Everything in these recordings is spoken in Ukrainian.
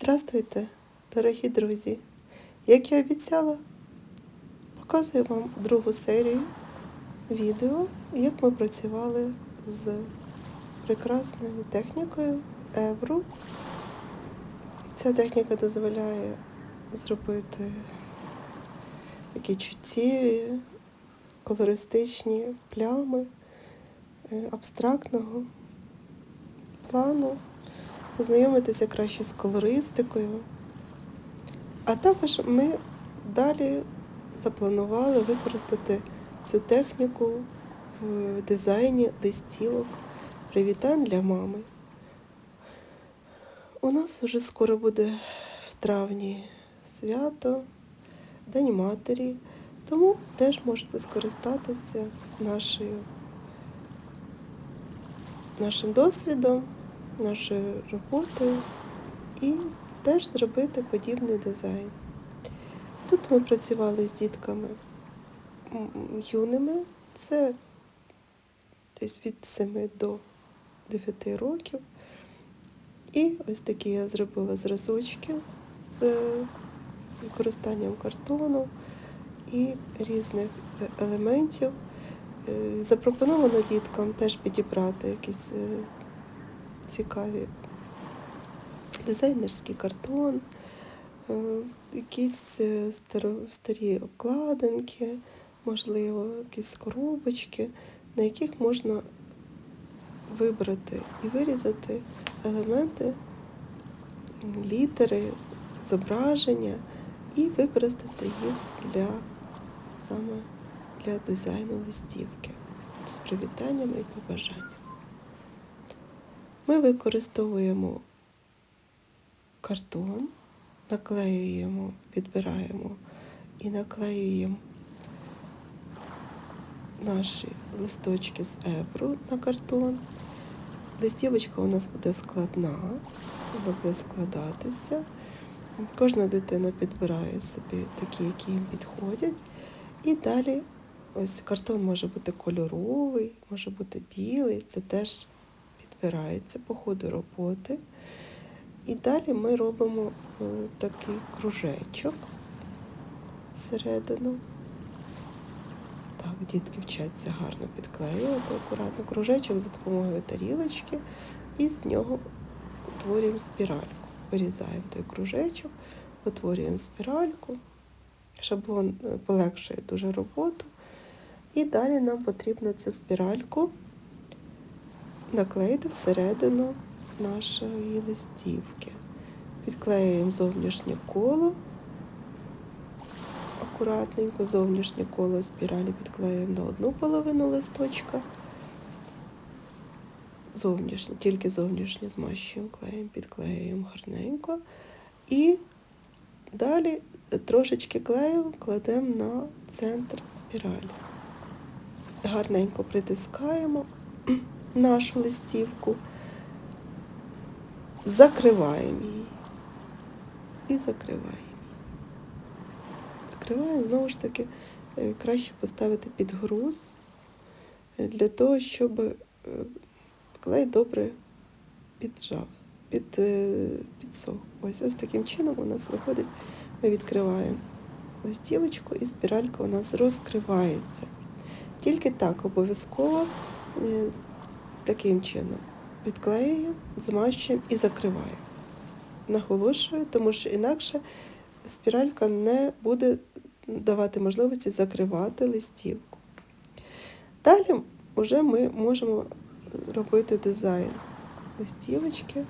Здравствуйте, дорогі друзі! Як я обіцяла, показую вам другу серію відео, як ми працювали з прекрасною технікою Евру. Ця техніка дозволяє зробити такі чуттєві, колористичні плями е, абстрактного плану познайомитися краще з колористикою. А також ми далі запланували використати цю техніку в дизайні листівок привітань для мами. У нас вже скоро буде в травні свято, День матері, тому теж можете скористатися нашою, нашим досвідом нашою роботою і теж зробити подібний дизайн. Тут ми працювали з дітками юними, це десь від 7 до 9 років. І ось такі я зробила зразочки з використанням картону і різних е, елементів. Е, Запропоновано діткам теж підібрати якісь е, цікаві дизайнерський картон, е, якісь е, старі обкладинки, можливо, якісь коробочки, на яких можна вибрати і вирізати елементи, літери, зображення і використати їх для саме для дизайну листівки з привітаннями і побажаннями. Ми використовуємо картон, наклеюємо, підбираємо і наклеюємо наші листочки з ебру на картон. Листівочка у нас буде складна, буде складатися. Кожна дитина підбирає собі такі, які їм підходять. І далі ось картон може бути кольоровий, може бути білий, це теж підбирається по ходу роботи. І далі ми робимо е, такий кружечок всередину. Так, дітки вчаться гарно підклеювати акуратно кружечок за допомогою тарілочки, і з нього утворюємо спіральку. Вирізаємо той кружечок, утворюємо спіральку. Шаблон е, полегшує дуже роботу. І далі нам потрібно цю спіральку наклеїти всередину нашої листівки. Підклеюємо зовнішнє коло. Акуратненько зовнішнє коло спіралі підклеюємо на одну половину листочка. Зовнішнє, тільки зовнішнє змащуємо клеєм, підклеюємо гарненько. І далі трошечки клею кладемо на центр спіралі. Гарненько притискаємо нашу листівку, закриваємо її і закриваємо. Закриваємо, знову ж таки, е, краще поставити під груз для того, щоб е, клей добре піджав, під, е, підсох. Ось ось таким чином у нас виходить, ми відкриваємо листівочку і спіралька у нас розкривається. Тільки так обов'язково таким чином відклеюємо, змащуємо і закриваємо. Наголошую, тому що інакше спіралька не буде давати можливості закривати листівку. Далі вже ми можемо робити дизайн листівочки.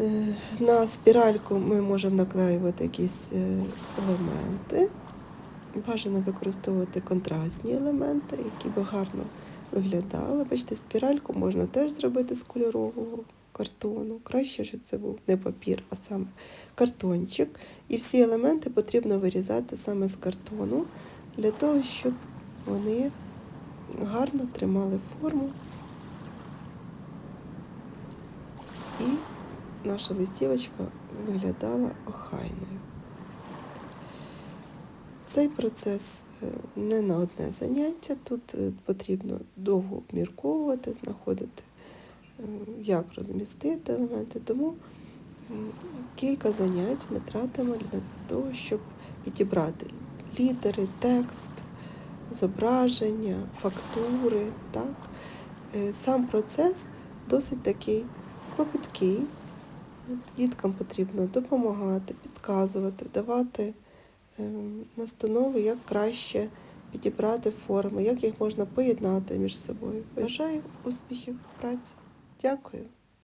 Е, На спіральку ми можемо наклеювати якісь е, елементи. Бажано використовувати контрастні елементи, які би гарно виглядали. Бачите, спіральку можна теж зробити з кольорового картону. Краще, щоб це був не папір, а саме картончик. І всі елементи потрібно вирізати саме з картону для того, щоб вони гарно тримали форму. І наша листівочка виглядала охайною. Цей процес е, не на одне заняття. Тут е, потрібно довго обмірковувати, знаходити, е, як розмістити елементи. Тому кілька занять ми тратимо для того, щоб підібрати літери, текст, зображення, фактури. Так? Сам процес досить такий клопіткий. Діткам потрібно допомагати, підказувати, давати настанови, як краще підібрати форми, як їх можна поєднати між собою. Бажаю успіхів в праці. Дякую.